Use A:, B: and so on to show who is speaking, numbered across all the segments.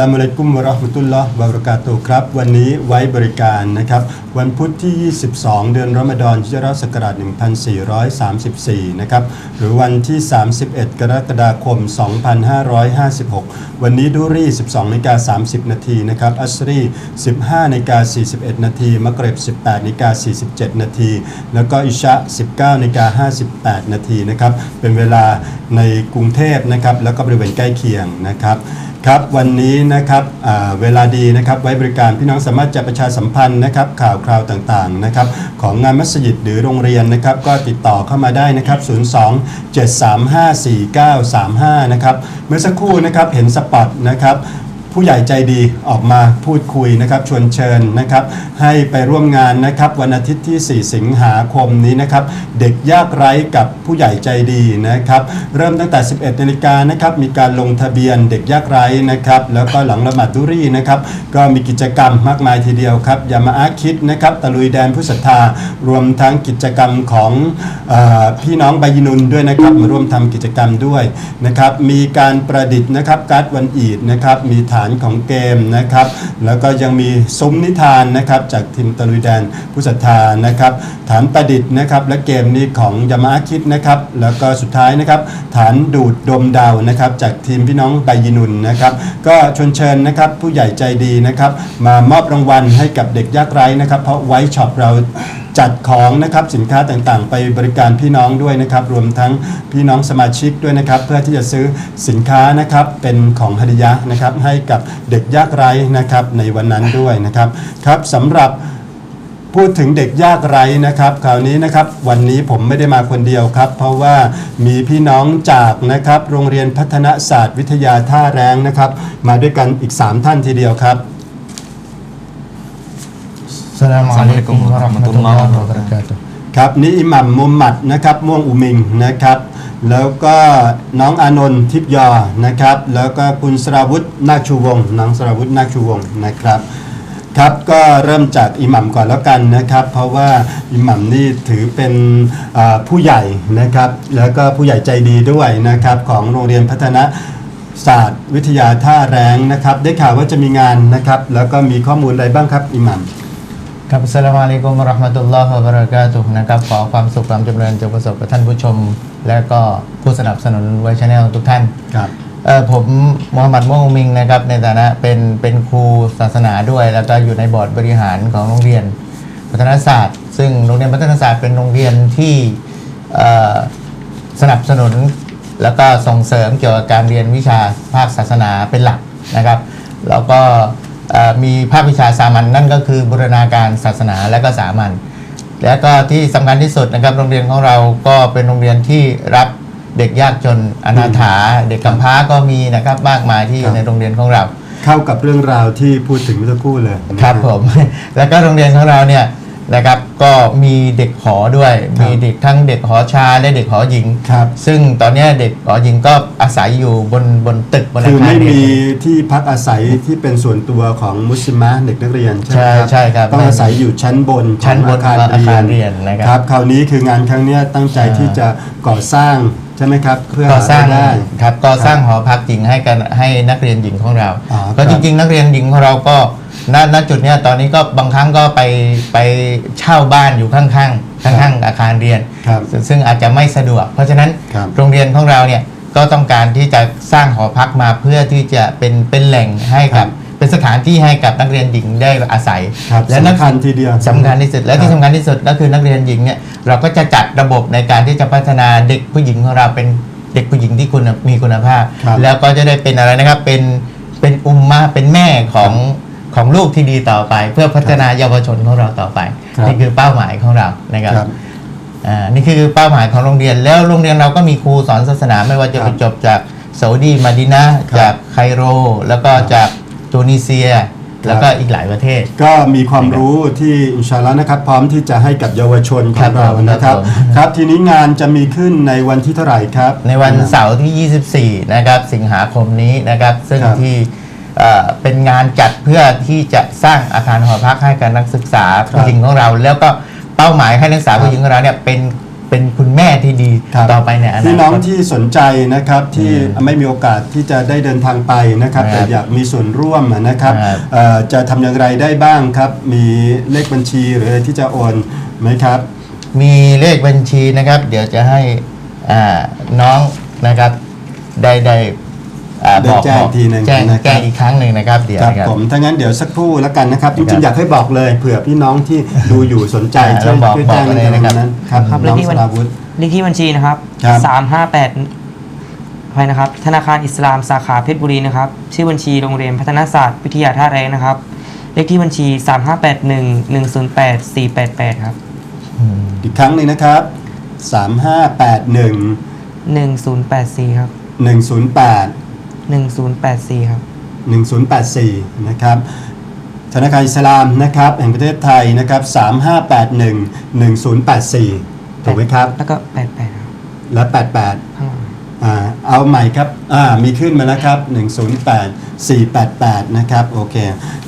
A: ลามุลัยกุมวะราะห์มะตุลลอฮ์วะบะเราะกาตุครับ วันนี้ไว้บริการนะครับ วันพุธที่ 22 เดือนรอมฎอนฮิราะห์ศักราช 1434 นะครับ หรือวันที่ 31 กรกฎาคม 2556 วันนี้ดูรี่ 12นาฬิกา30 นาทีนะครับ อัสรี 15นาฬิกา41 นาทีมะเกริบ18นาฬิกา47 นาที แล้วก็อิชะ 19นาฬิกา58 นาทีนะครับ เป็นเวลาในกรุงเทพนะครับ แล้วก็บริเวณใกล้เคียงนะครับ ครับวันนี้นะครับเวลาดีนะครับไว้บริการพี่น้องสามารถจะประชาสัมพันธ์นะครับข่าวคราวต่างๆนะครับของงานมัสยิดหรือโรงเรียนนะครับก็ติดต่อเข้ามาได้นะครับ 02 735 4935 นะครับเมื่อสักครู่นะครับเห็นสปอตนะครับ ผู้ใหญ่ใจดีออกมาพูดคุยนะครับชวนเชิญนะครับให้ไปร่วมงานนะครับวันอาทิตย์ที่ 4 สิงหาคมนี้นะครับเด็กยากไร้กับผู้ใหญ่ใจดีนะครับเริ่มตั้งแต่ 11นาฬิกานะครับมีการลงทะเบียนเด็กยากไร้นะครับแล้วก็หลังละหมาดดุรีนะครับก็มีกิจกรรมมากมายทีเดียวครับยามาอาคิดนะครับตะลุยแดนผู้ศรัทธารวมทั้งกิจกรรมของออพี่น้องใบายนุนด้วยนะครับมาร่วมทำกิจกรรมด้วยนะครับมีการประดิษฐ์นะครับการ์ดวันอีดนะครับมีฐานของเกมนะครับ แล้วก็ยังมีซุ้มนิทานนะครับจากทีมตะลุยแดนผู้ศรัทธานะครับ ฐานประดิษฐ์นะครับ และเกมนี้ของยามาอาคิดนะครับ แล้วก็สุดท้ายนะครับ ฐานดูดดมดาวนะครับ จากทีมพี่น้องใบายนุนนะครับ ก็ชวนเชิญนะครับผู้ใหญ่ใจดีนะครับ มามอบรางวัลให้กับเด็กยากไร้นะครับ เพราะไว้ช็อปเรา จัดของนะครับสินค้าต่างๆ ไปบริการพี่น้องด้วยนะครับรวมทั้งพี่น้องสมาชิกด้วยนะครับ เพื่อที่จะซื้อสินค้านะครับเป็นของฮดิยะนะครับให้กับเด็กยากไร้นะครับในวันนั้นด้วยนะครับครับสำหรับพูดถึงเด็กยากไร้นะครับคราวนี้นะครับวันนี้ผมไม่ได้มาคนเดียวครับ เพราะว่ามีพี่น้องจากนะครับโรงเรียนพัฒนาศาสตร์วิทยาท่าแรงนะครับ มาด้วยกันอีก 3 ท่านทีเดียวครับ
B: Assalamualaikum warahmatullahi wabarakatuh.
A: ครับนี่อิหมัมมุมมัดนะครับม่วงอุมิงนะครับ แล้วก็น้องอานนท์ทิพย์ยอนะครับ แล้วก็คุณสราวุธนาคชูวงศ์น้องสราวุธนาคชูวงศ์นะครับครับก็เริ่มจากอิหมัมก่อนแล้วกันนะครับ เพราะว่าอิหมัมนี่ถือเป็นผู้ใหญ่นะครับ แล้วก็ผู้ใหญ่ใจดีด้วยนะครับของโรงเรียนพัฒนาศาสตร์วิทยาท่าแรงนะครับ ได้ข่าวว่าจะมีงานนะครับ แล้วก็มีข้อมูลอะไรบ้างครับอิหมัม
B: ครับ Assalamualaikum warahmatullahi wabarakatuh นะครับ ขอความสุขความเจริญจงประสบกับท่านผู้ชม และก็ผู้สนับสนุนไวชแนลทุกท่าน
A: ครับ
B: เอ่อผมมูฮัมหมัดม่วงอุมิงนะครับ ในฐานะเป็นเป็นครูศาสนาด้วย แล้วก็อยู่ในบอร์ดบริหารของโรงเรียนพัฒนาศาสตร์ ซึ่งโรงเรียนพัฒนาศาสตร์เป็นโรงเรียนที่เอ่อสนับสนุน แล้วก็ส่งเสริมเกี่ยวกับการเรียนวิชาภาคศาสนาเป็นหลักนะครับ แล้วก็ เอ่อมีภาควิชาสามัญนั่นก็คือบูรณาการศาสนาและก็สามัญและก็ที่สำคัญที่สุดนะครับโรงเรียนของเราก็เป็นโรงเรียนที่รับเด็กยากจนอนาถาเด็กกำพร้าก็มีนะครับมากมายที่อยู่ในโรงเรียนของเรา
A: เข้ากับเรื่องราวที่พูดถึงเมื่อสักครู่เลยนะฮะ
B: ครับผม แล้วก็โรงเรียนของเราเนี่ย นะครับ ก็มีเด็กหอด้วย
A: ครับ
B: มีเด็กทั้งเด็กหอชายและเด็กหอหญิง
A: ครับ
B: ซึ่งตอนเนี้ยเด็กหอหญิงก็อาศัยอยู่บนบนตึกบนอา
A: คือ
B: คาร
A: ไม่
B: เรียน
A: มีที่พักอาศัยที่เป็นส่วนตัวของมุสลิมะเด็กนักเรียนใช่ไหมครับ
B: ใช่ใช่ครับ
A: ต้องอาศัยอยู่ชั้นบน
B: ชั้นบน
A: ของ
B: ของอาคารเรียนนะครับ
A: ครับคราวนี้คืองานครั้งเนี้ยตั้งใจ
B: ใช่
A: ที่จะก่อสร้างใช่ไหมครับ เพื่อ
B: ก็สร้าง
A: หรยได้
B: ครับก็สร้างหอพักหญิงให้กันให้นักเรียนหญิงของเรา
A: อ๋อครับ
B: ก็จริงๆ นักเรียนหญิงของเราก็ ณณจุดเนี้ยตอนนี้ก็บางครั้งก็ไปไปเช่าบ้านอยู่ข้างๆข้างๆอาคารเรียน
A: ครับ
B: ซึ่งซึ่งอาจจะไม่สะดวก เพราะฉะนั้น
A: ครับ
B: โรงเรียนของเราเนี่ยก็ต้องการที่จะสร้างหอพักมาเพื่อที่จะเป็นเป็นแหล่งให้กับ เป็นสถานที่ให้กับนักเรียนหญิงได้อาศัย
A: ครับ
B: และนัก
A: สำคัญทีเดียว
B: สำคัญที่สุดและ
A: ครั
B: ที่
A: บ
B: สำคัญที่สุดก็คือนักเรียนหญิงเนี่ยเราก็จะจัดระบบในการที่จะพัฒนาเด็กผู้หญิงของเราเป็นเด็กผู้หญิงที่คุณมีคุณภาพ
A: ครับ
B: แล้วก็จะได้เป็นอะไรนะครับเป็นเป็นอุมมาเป็นแม่ของ ของลูกที่ดีต่อไป เพื่อพัฒนาเยาวชนของเราต่อไป
A: ครับ
B: นี่คือเป้าหมายของเรานะครับ
A: ครับ
B: อ่านี่คือเป้าหมายของโรงเรียน แล้วโรงเรียนเราก็มีครูสอนศาสนาไม่ว่าจะ
A: ค
B: ไป
A: รับ
B: จบจากซาอุดีมาดินะ
A: ครับ
B: จากไคโร แล้วก็จากตูนิเซีย แล้วก็อีกหลายประเทศ
A: ก็มีความรู้ที่อินชาอัลลอฮ์นะครับ พร้อมที่จะให้กับเยาวชนข
B: ครั
A: อง
B: บ
A: เรานะครับ
B: ครับผม
A: ครับทีนี้งานจะมีขึ้นในวันที่เท่าไหร่ครับ
B: ในวันเสาร์ที่ 24 นะครับ สิงหาคมนี้นะครับ ซึ่ง
A: ครับ
B: ที่ เอ่อเป็นงานจัดเพื่อที่จะสร้างอาคารหอพักให้กับนักศึกษาผู้หญิงของเรา แล้วก็เป้าหมายให้นักศึกษา
A: ครับ
B: ผู้หญิงของเราเนี่ยเป็นเเป็นคุณแม่ที่ดี
A: ครับ
B: ต่อไปในอนาคต
A: พี่น้องที่สนใจนะครับที่
B: อืม
A: ไม่มีโอกาสที่จะได้เดินทางไปนะครับ
B: ครับ
A: แต่อยากมีส่วนร่วมนะครับ
B: ครับ
A: เอ่อจะทำอย่างไรได้บ้างครับ มีเลขบัญชีหรืออะไรที่จะโอนไหมครับ
B: มีเลขบัญชีนะครับ เดี๋ยวจะให้อ่าน้องนะครับได้ได้อ่า
A: ได้
B: บอก
A: แจ้ง
B: บอก
A: ทีหนึ่ง
B: แจ้ง
A: นะครับ
B: แจ้งอีกครั้งหนึ่งนะครับเดี๋ยว
A: ครับ
B: นะครับ
A: ผมถ้างั้นเดี๋ยวสักครู่แล้วกันนะครับจ
B: ครั
A: ริง
B: บ
A: ๆอยากให้บอกเลยเผื่อพี่น้องที่ดูอยู่สนใจ
B: อ่า
A: ช่วย
B: บอก
A: ช่วย
B: บอก
A: แจ้ง
B: มาเลยนะครับ
A: นั้นครับ
C: ครับเล
A: น้
C: ข
A: อง
C: ที่
A: ส
C: บัญ
A: ราวุธ
C: เลขที่บัญชีนะครับ
A: ครับ
C: สามห้าแปดไปนะครับ ธนาคารอิสลามสาขาเพชรบุรีนะครับ ชื่อบัญชีโรงเรียนพัฒนาศาสตร์วิทยาท่าแรงนะครับ เลขที่บัญชี 3 5 8 1 1 0 8 4 8 8 ครับ
A: อีกครั้งหนึ่งนะครับ 3581
C: 1084 ครับ
A: 108
C: 1084 ครับ
A: 1084 นะครับธนาคารอิสลามนะครับแห่งประเทศไทยนะครับ3581 1084 ถูกไหมครับ
C: แล้วก็ 88ครับ
A: และ 88
C: ข้างหลัง
A: อ่า เอาใหม่ครับ อ่า มีขึ้นมาแล้วครับ 108 488 นะครับ โอเค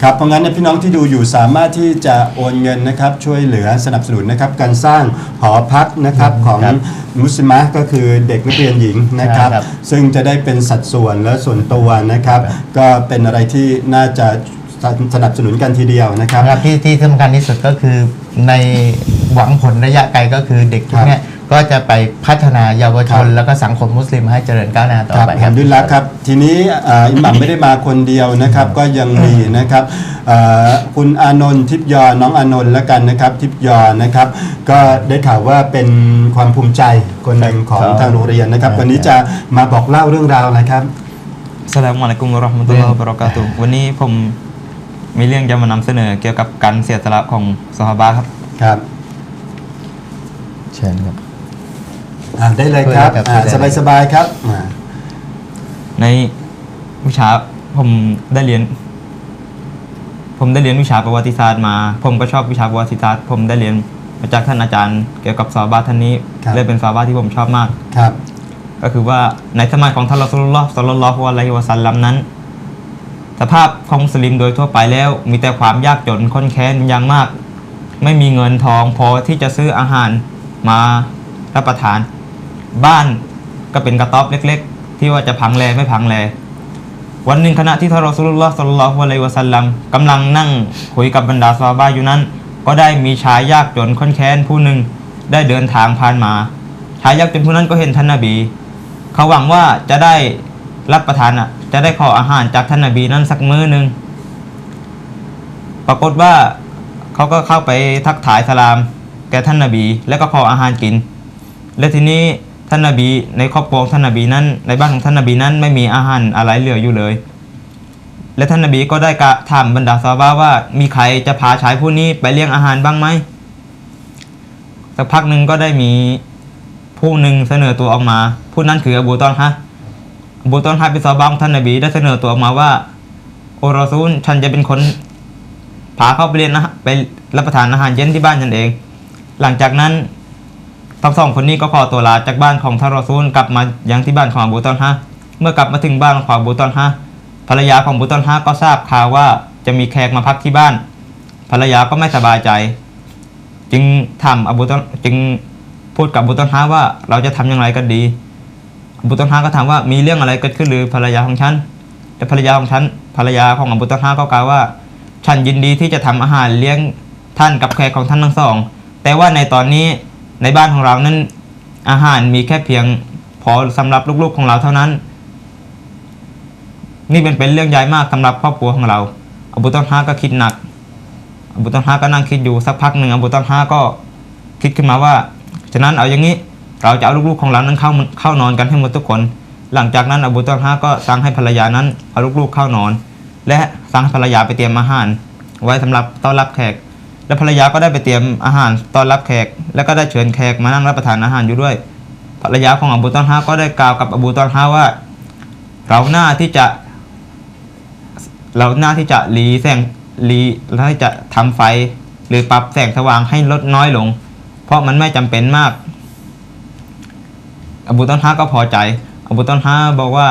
A: ครับ เพราะงั้นเนยพี่น้องที่ดูอยู่สามารถที่จะโอนเงินนะครับ ช่วยเหลือสนับสนุนนะครับ การสร้างหอพักนะครับของ
B: ครับ
A: มุสลิมะก็คือเด็กนักเรียนหญิงนะครับ
B: ใช่ครับ
A: ซึ่งจะได้เป็นสัดส่วนและส่วนตัวนะครับ
B: ครับ
A: ก็เป็นอะไรที่น่าจะสนับสนุนกันทีเดียวนะครับ
B: นะครับ ที่ที่สำคัญที่สุดก็คือในหวังผลระยะไกลก็คือเด็กพวกเนี้ย ก็จะไปพัฒนาเยาวชน
A: ครับ
B: แล้วก็สังคมมุสลิมให้เจริญก้าวหน้าต่อ
A: ครับ
B: ไป
A: อัลฮัมดุลิลละครับ ทีนี้อ่าอิหมัมไม่ได้มาคนเดียวนะครับ ก็ยังมีนะครับอ่าคุณอานนท์ทิพยอน้องอานนท์แล้วกันนะครับ ทิพยอนะครับ ก็ได้ข่าวว่าเป็นความภูมิใจคนหนึ่งของ
B: ครับ
A: ทางโรงเรียนนะครับ
B: ครับ
A: วันนี้จะมาบอกเล่าเรื่องราวอะไรครับ
D: สลามอะลัยกุมวะเราะห์มะตุลลอฮ์วะบะเราะกาตุฮ์วันนี้ผมมีเรื่องจะมานำเสนอเกี่ยวกับการเสียสละของซอฮาบะห์ครับ
A: ครับ
B: เชิญครับ
A: อ่าได้เลยครับ
B: ครับ
A: อ่า
B: ได้เลย
A: สบายๆครับอ่า
D: ในวิชาผมได้เรียน ผมได้เรียนวิชาประวัติศาสตร์มา ผมก็ชอบวิชาประวัติศาสตร์ ผมได้เรียนมาจากท่านอาจารย์ เกี่ยวกับซอฮาบะห์ท่านนี้และเป็นซอฮาบะห์ที่ผมชอบมาก
A: ครับ
D: ก็คือว่าในสมัยของท่านรอซูลุลลอฮ์ศ็อลลัลลอฮุอะลัยฮิวะซัลลัมนั้น สภาพของมุสลิมโดยทั่วไปแล้ว มีแต่ความยากจนข้นแค้นอย่างมาก ไม่มีเงินทองพอที่จะซื้ออาหารมารับประทาน บ้านก็เป็นกระต๊อบเล็ก ๆ ที่ว่าจะพังแลไม่พังแล วันหนึ่งขณะที่ท่านรอซูลุลลอฮ์ศ็อลลัลลอฮุอะลัยวะซัลลัมกำลังนั่งคุยกับบรรดาซาบะห์อยู่นั้น ก็ได้มีชายยากจนข้นแค้นผู้หนึ่งได้เดินทางผ่านมา ชายยากจนผู้นั้นก็เห็นท่านนบี เขาหวังว่าจะได้รับประทานอะจะได้ขออาหารจากท่านนบีนั้นสักมื้อหนึ่งปรากฏว่าเขาก็เข้าไปทักทายสลาม แก่ท่านนบี แล้วก็ขออาหารกิน และทีนี้ ท่านนบีในครอบครัวท่านนบีนั้น ในบ้านของท่านนบีนั้นไม่มีอาหารอะไรเหลืออยู่เลย และท่านนบีก็ได้กระถามบรรดาซาบะห์ว่า มีใครจะพาชายผู้นี้ไปเลี้ยงอาหารบ้างไหมสักพักหนึ่งก็ได้มีผู้หนึ่งเสนอตัวออกมา ผู้นั้นคืออบูตอนฮะอบูตอนฮะเป็นซาบะของท่านนบีได้เสนอตัวออกมาว่า โอรอซูลฉันจะเป็นคนพาเข้าไปเรียนนะไปรับประทานอาหารเย็นที่บ้านฉันเอง หลังจากนั้น ทั้งสองคนนี้ก็ขอตัวลาจากบ้านของทารอซูลกลับมายังที่บ้านของอบูตอนฮะเมื่อกลับมาถึงบ้านของอบูตอนฮะภรรยาของบูตอนฮะก็ทราบข่าวว่าจะมีแขกมาพักที่บ้าน ภรรยาก็ไม่สบายใจ จึงถามอบูตอนจึงพูดกับบูตอนฮะว่าเราจะทำอย่างไรกันดีอบูตอนฮะก็ถามว่ามีเรื่องอะไรเกิดขึ้นหรือภรรยาของฉันแต่ภรรยาของฉันภรรยาของอบูตอนฮะก็กล่าวว่า ฉันยินดีที่จะทำอาหารเลี้ยงท่านกับแขกของท่านทั้งสอง แต่ว่าในตอนนี้ ในบ้านของเรานั้นอาหารมีแค่เพียงพอสำหรับลูกๆของเราเท่านั้น นี่เป็นเป็นเรื่องใหญ่มากสำหรับครอบครัวของเราอบูตอนฮาก็คิดหนักอบูตอนฮาก็นั่งคิดอยู่สักพักหนึ่งอบูตอนฮาก็คิดขึ้นมาว่าฉะนั้นเอาอย่างนี้เราจะเอาลูกๆของเรานั้นเข้าเข้านอนกันให้หมดทุกคน หลังจากนั้นอบูตอนฮาก็สั่งให้ภรรยานั้นเอาลูกๆเข้านอน และสั่งภรรยาไปเตรียมอาหาร ไว้สำหรับต้อนรับแขก และภรรยาก็ได้ไปเตรียมอาหารต้อนรับแขก แล้วก็ได้เชิญแขกมานั่งรับประทานอาหารอยู่ด้วย ภรรยาของอบูตอนฮาก็ได้กล่าวกับอบูตอนฮาว่า เราหน้าที่จะ เราหน้าที่จะรีแสงรีเราที่จะทำไฟ หรือปรับแสงสว่างให้ลดน้อยลง เพราะมันไม่จำเป็นมาก อบูตอนฮาก็พอใจอบูตอนฮาบอกว่า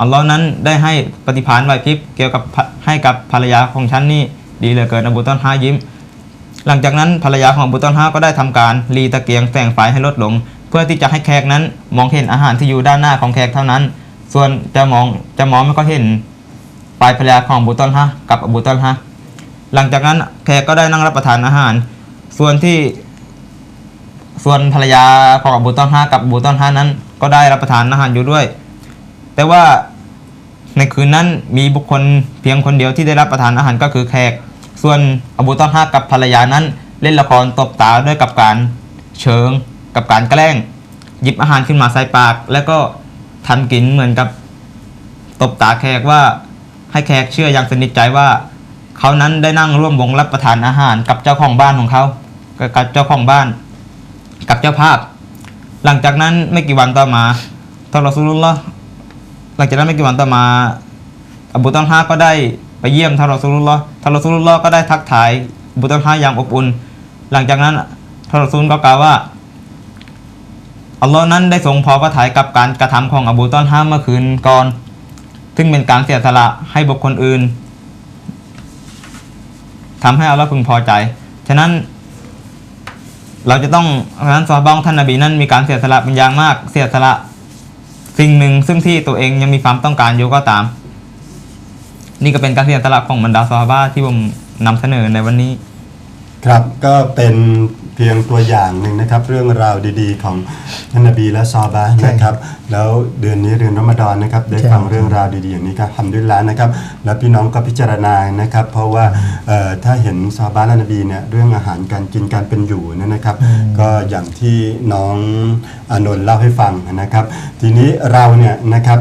D: อัลลอฮ์นั้นได้ให้ปฏิภาณไวพริบเกี่ยวกับให้กับภรรยาของฉันนี่ ดีเหลือเกินอบูตอนฮายิ้ม หลังจากนั้นภรรยาของอบูตอลฮะก็ได้ทำการรีตะเกียงแต่งไฟให้ลดลง เพื่อที่จะให้แขกนั้นมองเห็นอาหารที่อยู่ด้านหน้าของแขกเท่านั้น ส่วนจะมองจะมองไม่ก็เห็นฝ่ายภรรยาของอบูตอลฮะกับอบูตอลฮะหลังจากนั้นแขกก็ได้นั่งรับประทานอาหาร ส่วนที่ส่วนภรรยาของอบูตอลฮะกับอบูตอลฮะนั้น ก็ได้รับประทานอาหารอยู่ด้วย แต่ว่าในคืนนั้นมีบุคคลเพียงคนเดียวที่ได้รับประทานอาหารก็คือแขก ส่วนอบูตอลฮะกับภรรยานั้นเล่นละครตบตาด้วยกับการเชิง กับการแกล้ง หยิบอาหารขึ้นมาใส่ปาก แล้วก็ทันกินเหมือนกับตบตาแขกว่าให้แขกเชื่ออย่างสนิทใจว่า เขานั้นได้นั่งร่วมวงรับประทานอาหารกับเจ้าของบ้านของเขากับเจ้าของบ้าน กับเจ้าภาพ หลังจากนั้นไม่กี่วันต่อมาท่านรอซูลุลลอฮ์หลังจากนั้นไม่กี่วันต่อมา อบูตอลฮาก็ได้ ไปเยี่ยมท่านรอซูลุลลอฮ์ท่านรอซูลุลลอฮ์ก็ได้ทักทายบูตอลฮาอย่างอบอุ่น หลังจากนั้นท่านรอซูลก็กล่าวว่าอัลลอฮ์นั้นได้ทรงพอพระทัยกับการกระทำของอบูตอลฮาเมื่อคืนก่อน ซึ่งเป็นการเสียสละให้บุคคลอื่นทำให้อัลลอฮ์พึงพอใจ ฉะนั้น เราจะต้องฉะนั้นซอฮาบะของท่านนบีนั้นมีการเสียสละเป็นอย่างมาก เสียสละ สิ่งหนึ่งซึ่งที่ตัวเองยังมีความต้องการอยู่ก็ตาม นี่ก็เป็นการเสียสละของบรรดาซอฮาบะที่ผมนำเสนอในวันนี้
A: ครับก็เป็นเพียงตัวอย่างหนึ่งนะครับ เรื่องราวดีๆ ของท่านนบีและซอฮาบะห์นะครับ แล้วเดือนนี้เดือนรอมฎอนนะครับ ได้
B: ใช่
A: ฟังเรื่องราวดีๆอย่างนี้ครับทำด้วยแล้วนะครับ แล้วพี่น้องก็พิจารณานะครับ เพราะว่าเอ่อถ้าเห็นซอฮาบะห์และนบีเนี่ยเรื่องอาหารการกินการเป็นอยู่เนยนะครับ ก็อย่างที่น้องอานนท์เล่าให้ฟังนะครับ ทีนี้เราเนี่ยนะครับ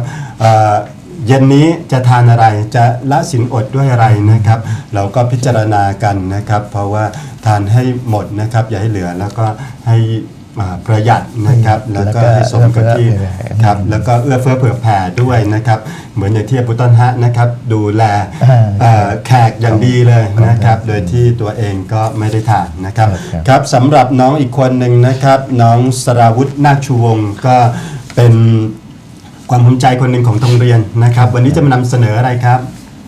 A: เอ่อเย็นนี้จะทานอะไรจะละสินอดด้วยอะไรนะครับ เราก็พิจารณากันนะครับ เพราะว่าทานให้หมดนะครับ อย่าให้เหลือแล้วก็ให้อ่าประหยัดนะครับแล้วก็ให้สมกับที่
B: แล้วก็เอื้อเฟื้อ
A: ครับแล้วก็เอื้อเฟื้อเผื่อแผ่ด้วยนะครับ เหมือนอย่างที่อบุตอนฮะนะครับ ดูแล
B: อ่า
A: เอ่อแขกอย่างดีเลยนะครับ โดยที่ตัวเองก็ไม่ได้ทานนะครับ
B: ครับ
A: ครับสำหรับน้องอีกคนหนึ่งนะครับ น้องสราวุธนาคชูวงศ์ก็เป็น ความภูมิใจคนหนึ่งของโรงเรียนนะครับ วันนี้จะมานำเสนออะไรครับ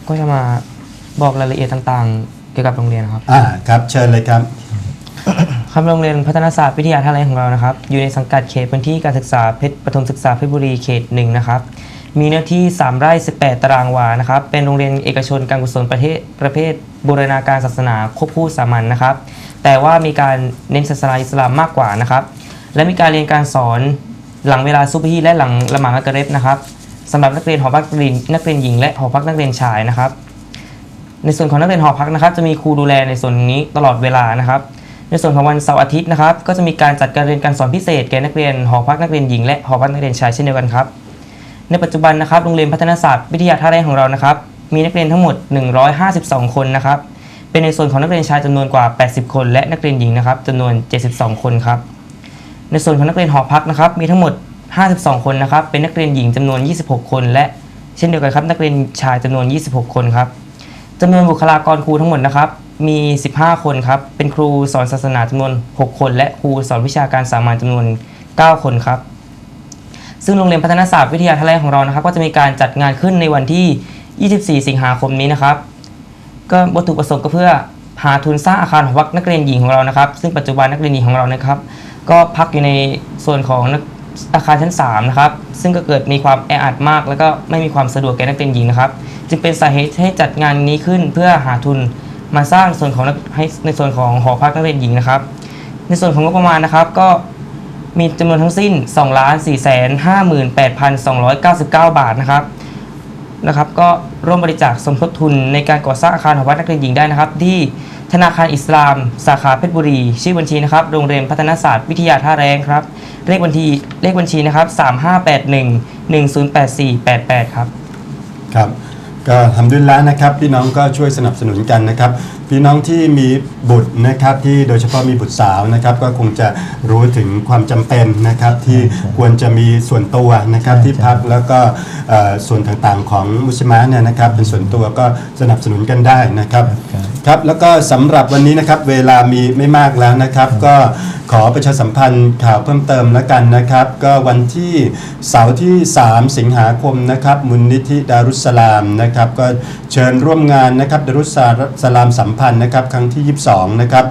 C: ก็จะมาบอกรายละเอียดต่างๆ เกี่ยวกับโรงเรียนครับ
A: อ่าครับเชิญเลยครับ
C: ครับโรงเรียนพัฒนาศาสตร์วิทยาท่าแรงของเรานะครับ อยู่ในสังกัดเขตพื้นที่การศึกษาเพชรปฐมศึกษาเพชรบุรีเขตหนึ่งนะครับ มีเนื้อที่ 3 ไร่ 18 ตารางวานะครับ เป็นโรงเรียนเอกชนการกุศลประเทศประเภทบูรณาการศาสนาควบคู่สามัญนะครับ แต่ว่ามีการเน้นศาสนาอิสลามมากกว่านะครับ และมีการเรียนการสอน หลังเวลาซุบฮีและหลังละหมาดมักริบนะครับสำหรับนักเรียนหอพักนักเรียนนักเรียนหญิงและหอพักนักเรียนชายนะครับ ในส่วนของนักเรียนหอพักนะครับ จะมีครูดูแลในส่วนนี้ตลอดเวลานะครับ ในส่วนของวันเสาร์อาทิตย์นะครับ ก็จะมีการจัดการเรียนการสอนพิเศษแก่นักเรียนหอพักนักเรียนหญิงและหอพักนักเรียนชายเช่นเดียวกันครับ ในปัจจุบันนะครับโรงเรียนพัฒนาศาสตร์วิทยาท่าแรงของเรานะครับ มีนักเรียนทั้งหมด 152 คนนะครับ เป็นในส่วนของนักเรียนชายจำนวนกว่า 80 คน และนักเรียนหญิงนะครับจำนวน 72 คนครับ ในส่วนของนักเรียนหอพักนะครับ มีทั้งหมด 52 คนนะครับ เป็นนักเรียนหญิงจำนวน 26 คน และเช่นเดียวกันครับ นักเรียนชายจำนวน 26 คนครับจำนวนบุคลากรครูทั้งหมดนะครับ มี 15 คนครับ เป็นครูสอนศาสนาจำนวน 6 คน และครูสอนวิชาการสามัญจำนวน 9 คนครับ ซึ่งโรงเรียนพัฒนาศาสตร์วิทยาทะเลของเรานะครับ ก็จะมีการจัดงานขึ้นในวันที่ 24 สิงหาคมนี้นะครับ ก็วัตถุประสงค์ก็เพื่อ หาทุนสร้างอาคารหอพักนักเรียนหญิงของเรานะครับ ซึ่งปัจจุบันนักเรียนหญิงของเรานะครับ ก็พักอยู่ในส่วนของอาคารชั้น3นะครับซึ่งก็เกิดมีความแออัดมาก แล้วก็ไม่มีความสะดวกแก่นักเรียนหญิงนะครับ จึงเป็นสาเหตุให้จัดงานนี้ขึ้นเพื่อหาทุนมาสร้างส่วนของให้ในส่วนของหอพักนักเรียนหญิงนะครับ ในส่วนของงบประมาณนะครับก็มีจำนวนทั้งสิ้น 2 4 5 8 2 9 9 บาทนะครับ นะครับก็ร่วมบริจาคสมทบทุนในการก่อสร้างอาคารหอวัดนักเรียนหญิงได้นะครับ ที่ธนาคารอิสลาม สาขาเพชรบุรี ชื่อบัญชีนะครับโรงเรียนพัฒนาศาสตร์วิทยาท่าแรงครับ เลขบัญชีเลขบัญชีนะครับ 3581 108488 ครับ
A: ครับก็ทำด้วยแล้วนะครับ พี่น้องก็ช่วยสนับสนุนกันนะครับ พี่น้องที่มีบุตรนะครับที่โดยเฉพาะมีบุตรสาวนะครับก็คงจะรู้ถึงความจำเป็นนะครับที่ควรจะมีส่วนตัวนะครับ
B: ใช่
A: ที่พักแล้วก็เอ่อส่วนต่างๆของมุสลิมะเนี่ยนะครับเป็นส่วนตัวก็สนับสนุนกันได้นะครับ
B: ครับ
A: ครับแล้วก็สำหรับวันนี้นะครับเวลามีไม่มากแล้วนะครับ ก็ขอประชาสัมพันธ์ข่าวเพิ่มเติมแล้วกันนะครับ ก็วันที่เสาร์ที่ 3 สิงหาคมนะครับมุลนิธิดารุสสลามนะครับก็เชิญร่วมงานนะครับดารุสสลามสัมพันธ์นะครับครั้งที่ 22 นะครับ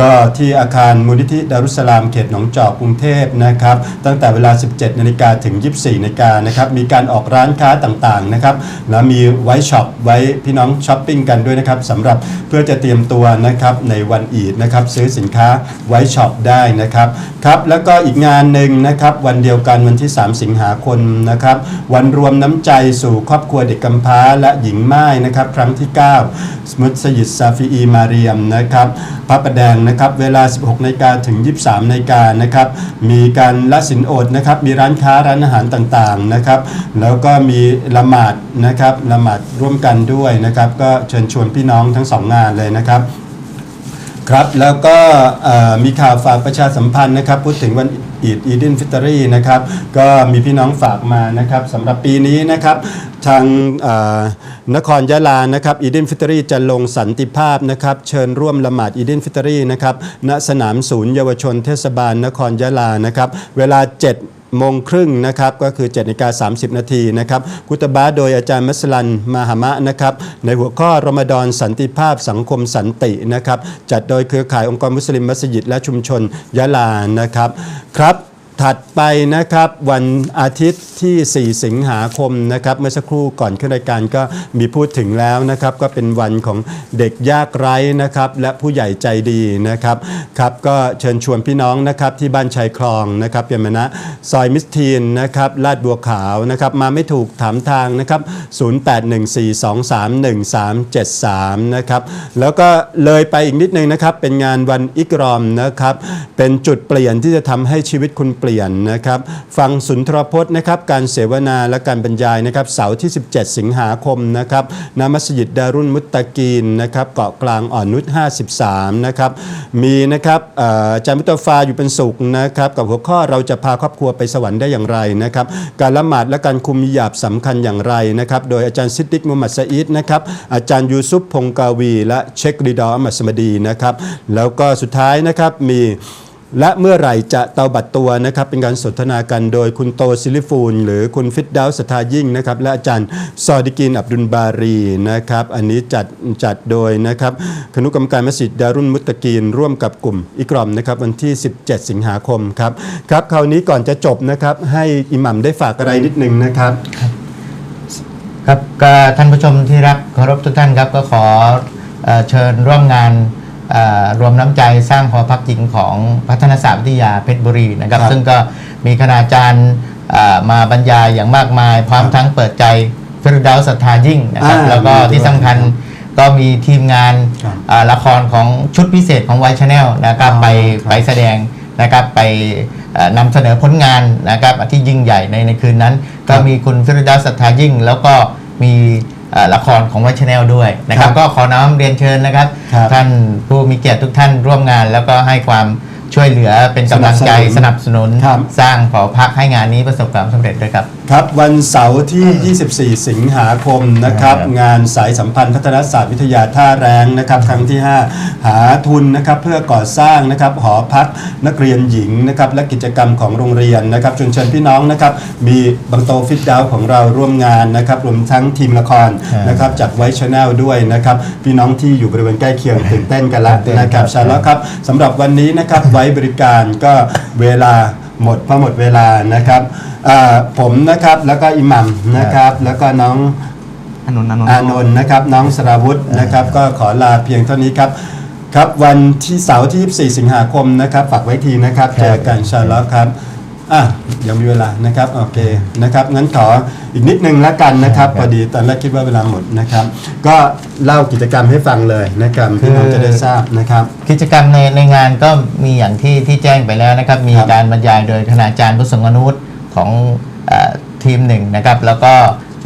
A: ก็ที่อาคารมูลนิธิดารุสลามเขตหนองจอกกรุงเทพนะครับตั้งแต่เวลา 17 นาฬิกาถึง 24 นาฬิกานะครับมีการออกร้านค้าต่างๆนะครับแล้วมีไว้ช็อปไว้พี่น้องช้อปปิ้งกันด้วยนะครับสำหรับเพื่อจะเตรียมตัวนะครับในวันอีดนะครับซื้อสินค้าไว้ช็อปได้นะครับครับแล้วก็อีกงานหนึ่งนะครับวันเดียวกันวันที่ 3 สิงหาคมนะครับวันรวมน้ำใจสู่ครอบครัวเด็กกำพร้าและหญิงม่ายนะครับครั้งที่9มุสยิดซาฟีอีมาเรียมนะครับพระประแดงนะครับเวลา 16นาฬิกาถึง 23นาฬิกานะครับมีการละสินอดนะครับมีร้านค้าร้านอาหารต่างๆนะครับแล้วก็มีละหมาดนะครับละหมาดร่วมกันด้วยนะครับก็เชิญชวนพี่น้องทั้งสองงานเลยนะครับ ครับแล้วก็มีข่าวฝากประชาสัมพันธ์นะครับพูดถึงวันอีดอีดินฟิตรีนะครับก็มีพี่น้องฝากมานะครับสำหรับปีนี้นะครับทางนครยะลานะครับอีดินฟิตรีจะลงสันติภาพนะครับเชิญร่วมละหมาดอีดินฟิตรีนะครับณสนามศูนย์เยาวชนเทศบาลนครยะลานะครับเวลา 7 โมงครึ่งนะครับก็คือ7นาฬิกา30 นาทีนะครับกุตบาโดยอาจารย์มัสลันมาหามะนะครับในหัวข้อรอมฎอนสันติภาพสังคมสันตินะครับจัดโดยเครือข่ายองค์กรมุสลิมมัสยิดและชุมชนยะลานะครับครับ ถัดไปนะครับวันอาทิตย์ที่ 4 สิงหาคมนะครับเมื่อสักครู่ก่อนขึ้นรายการก็มีพูดถึงแล้วนะครับ ก็เป็นวันของเด็กยากไร้นะครับ และผู้ใหญ่ใจดีนะครับครับก็เชิญชวนพี่น้องนะครับที่บ้านชายคลองนะครับเปียมนะซอยมิสทีนนะครับลาดบัวขาวนะครับมาไม่ถูกถามทางนะครับ 0814231373 นะครับ แล้วก็เลยไปอีกนิดนึงนะครับเป็นงานวันอิกรอมนะครับ เป็นจุดเปลี่ยนที่จะทำให้ชีวิตคุณเปลี่ยนนะครับ ฟังสุนทรพจน์นะครับ การเสวนาและการบรรยายนะครับ เสาร์ที่ 17 สิงหาคมนะครับณมัสยิดดารุนมุตตะกีนนะครับเกาะกลางอ่อนนุช53 นะครับ มีนะครับอาจารย์มุตตฟาอยู่เป็นสุขนะครับ กับหัวข้อเราจะพาครอบครัวไปสวรรค์ได้อย่างไรนะครับ การละหมาดและการคุมมิหยาบสำคัญอย่างไรนะครับ โดยอาจารย์ซิดดิกมุฮัมมัดซะอีดนะครับ อาจารย์ยูซุปพงกาวี และเชคริดออัมมัสมดีนะครับ แล้วก็สุดท้ายนะครับมี และเมื่อไหร่จะเตาบัตรตัวนะครับเป็นการสนทนากันโดยคุณโตซิลิฟูล หรือคุณฟิตดาวสทายิ่งนะครับและอาจารย์ซอดิกินอับดุลบารีนะครับอันนี้จัดจัดโดยนะครับคณะกรรมการมัสยิดดารุนมุตตะกีน ร่วมกับกลุ่มอิกรอมนะครับวันที่ 17 สิงหาคมครับครับคราวนี้ก่อนจะจบนะครับให้อิหมัมได้ฝากอะไรนิดนึงนะครับ
B: ครับท่านผู้ชมที่รักเคารพทุกท่านครับก็ขอเอเชิญร่วมงาน รวมน้ำใจสร้างหอพักหญิงของพัฒนศาสตร์วิทยาเพชรบุรีนะครับ
A: ครับ
B: ซึ่งก็มีคณาจารย์เอ่อมาบรรยายอย่างมากมาย พร้อมทั้งเปิดใจฟิรดาวศรัทธายิ่งนะครับ
A: อ่า
B: แล้วก็ที่สำคัญก็มีทีมงาน
A: ครับ
B: เอ่อละครของชุดพิเศษของไวชแนลนะครับ
A: อ๋อ
B: ไป
A: ครับ
B: ไปแสดงนะครับไปเอ่อนำเสนอผลงานนะครับที่ยิ่งใหญ่ในในคืนนั้น ก็มีคุณฟิรดาวศรัทธายิ่ง แล้วก็มีเอ่อ ละครของไวชแนลด้วยนะครับ
A: ครับ
B: ก็ขอน้อมเรียนเชิญนะครับ
A: ครับ
B: ท่านผู้มีเกียรติทุกท่านร่วมงาน แล้วก็ให้ความ ช่วยเหลือเป็นกำลังใจส
A: สนั
B: นั
A: บบส
B: ส
A: นุ
B: นุ
A: น
B: น
A: ครับ
B: สร้างหอพักให้งานนี้ประสบความสำเร็จด้วยครับ
A: ครับวันเสาร์ที่ 24 สิงหาคมนะครับ
B: ครับ
A: งานสายสัมพันธ์พัฒนศาสตร์วิทยาท่าแรงนะครับ ครั้งที่ 5 หาทุนนะครับเพื่อก่อสร้างนะครับหอพักนักเรียนหญิงนะครับและกิจกรรมของโรงเรียนนะครับชวนเชิญพี่น้องนะครับ มีบังโตฟิตดาวของเราร่วมงานนะครับรวมทั้งทีมละคร
B: ครับ
A: นะครับจากไวชแนลด้วยนะครับ พี่น้องที่อยู่บริเวณใกล้เคียงตื่นเต้นกันแล้ว
B: ตื่นเต้น
A: นะครับ
B: ครับ
A: ชาแล้วครับสำหรับวันนี้นะครับไว้บริการก็เวลาหมดพอหมดเวลานะครับอ่าผมนะครับแล้วก็อิหมัมนะครับ แล้วก็น้อง
D: อนุนท์อนุนท์
A: อานนท์นะครับ น้องสราวุธนะครับ ก็ขอลาเพียงเท่านี้ครับครับวันที่เสาร์ที่ 24 สิงหาคมนะครับ ฝากไว้ทีนะครับ
B: ครับ
A: เจอกันอินชาอัลแล้วครับ อะยังมีเวลานะครับโอเคนะครับงั้นขออีกนิดนึงแล้วกันนะครับพอดีตอนแรกคิดว่าเวลาหมดนะครับ ก็เล่ากิจกรรมให้ฟังเลยนะครับพี่น้องจะได้ทราบนะครับ
B: กิจกรรมในในงานก็มีอย่างที่ที่แจ้งไปแล้วนะครับ มี
A: ครับ
B: การบรรยายโดยคณาจารย์ผู้ทรงอนุตของเออทีมหนึ่งนะครับ แล้วก็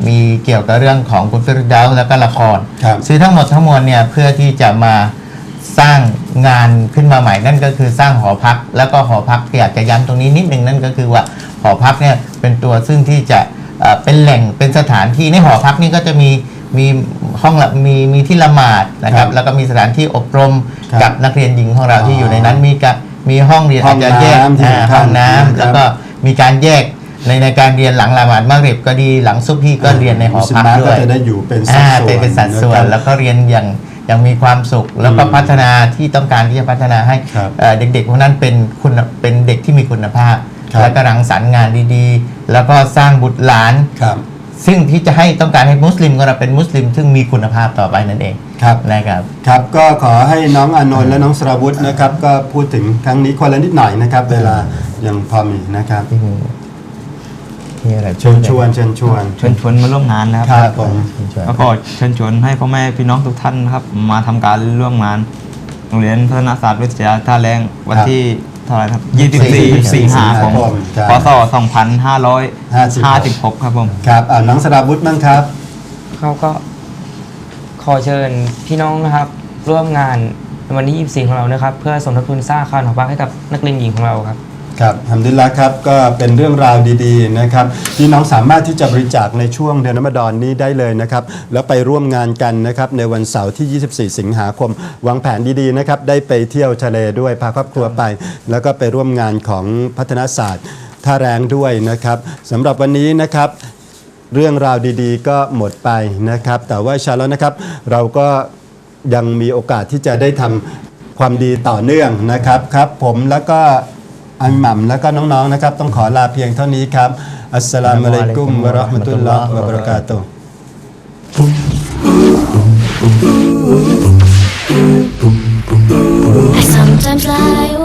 B: มีเกี่ยวกับเรื่องของคุณฟิรดาวแล้วก็ละคร
A: ครับ
B: ซึ่งทั้งหมดทั้งมวลเนี่ยเพื่อที่จะมา สร้างงานขึ้นมาใหม่นั่นก็คือสร้างหอพัก แล้วก็หอพักอยากจะย้ำตรงนี้นิดนึงนั่นก็คือว่าหอพักเนี่ยเป็นตัวซึ่งที่จะเอ่อเป็นแหล่งเป็นสถานที่ในหอพักนี่ก็จะมีมีห้องละมีมีที่ละหมาดนะครั
A: ครับ
B: บแล้วก็มีสถานที่อบรม
A: ครับ
B: กับนักเรียนหญิงของเรา
A: อ๋อ
B: ที่อยู่ในนั้นมีกะมีห้องเรียน
A: ห้
B: อา
A: อง
B: จจะแยก
A: น้ำที่
B: อ่า
A: สำคัญ
B: ห้องน้ำ
A: นะครับ
B: แล้วก็มีการแยกในในการเรียนหลังละหมาดมักริบก็ดีหลังซุบฮีก็เรียนในหอ
A: มุสลิ
B: พัก
A: มะ
B: ด้วย
A: ก็จะได้อยู่เป็นสัด
B: อ่า
A: ส่วน
B: เป็นเป็นสัดส่วน
A: นะครับ
B: แล้วก็เรียนอย่างอ ย่างมีความสุขแล้วก็
A: อืม
B: พัฒนาที่ต้องการที่จะพัฒนาให้
A: ครับ
B: เอ่อเด็กๆพวกนั้นเป็นคุณเป็นเด็กที่มีคุณภาพ
A: ครับ
B: แล้วก็รังสรรค์งานดีๆ แล้วก็สร้างบุตรหลาน
A: ครับ
B: ซึ่งที่จะให้ต้องการให้มุสลิมของเราเป็นมุสลิม ซึ่งมีคุณภาพต่อไปนั่นเอง
A: ครับ
B: นะครับ
A: ครับก็ขอให้น้องอานนท์และน้องสราวุธนะครับ ก็พูดถึงครั้งนี้คนละนิดหน่อยนะครับ เวลายังพอมีนะครับ
B: ที่ มีมีอะไร
A: เชิญชวนเชิญชวน
D: เชิญชวนมาร่วมงานนะครับ
A: ครับผม
B: เชิญชวน
D: แล้วก็เชิญชวนให้พ่อแม่พี่น้องทุกท่านนะครับ มาทำการร่วมงานโรงเรียนพัฒนาศาสตร์วิทยาท่าแรงวัน
A: ครับ
D: ที่เท่าไหร่ครับ
B: 24
D: 24สิงหาคม
A: ครับ
D: พศ
A: 56
D: 2556 ครับผม
A: ครับอ่าน้องสราวุธบ้างครับ
C: เขาก็ขอเชิญพี่น้องนะครับ ร่วมงานในวันที่24 ของเรานะครับ เพื่อสมทบทุนสร้างอาคารหอพักให้กับนักเรียนหญิงของเราครับ
A: ครับทำดีละครับก็เป็นเรื่องราวดีๆนะครับที่น้องสามารถที่จะบริจาคในช่วงเดือนรอมฎอนนี้ได้เลยนะครับ แล้วไปร่วมงานกันนะครับในวันเสาร์ที่ 24 สิงหาคมวางแผนดีๆนะครับได้ไปเที่ยวทะเลด้วยพาครอบครัวไป แล้วก็ไปร่วมงานของพัฒนาศาสตร์ท่าแรงด้วยนะครับสำหรับวันนี้นะครับเรื่องราวดีๆ ก็หมดไปนะครับ แต่ว่าอินชาแล้วนะครับเราก็ยังมีโอกาสที่จะได้ทำความดีต่อเนื่องนะครับครับ ผมแล้วก็ อันหม่ำแล้วก็น้องๆนะครับ ต้องขอลาเพียงเท่านี้ครับ อัสสลามุอะลัยกุมวะเราะมะตุลลอฮ์วะบะเราะกาตุ sometimes I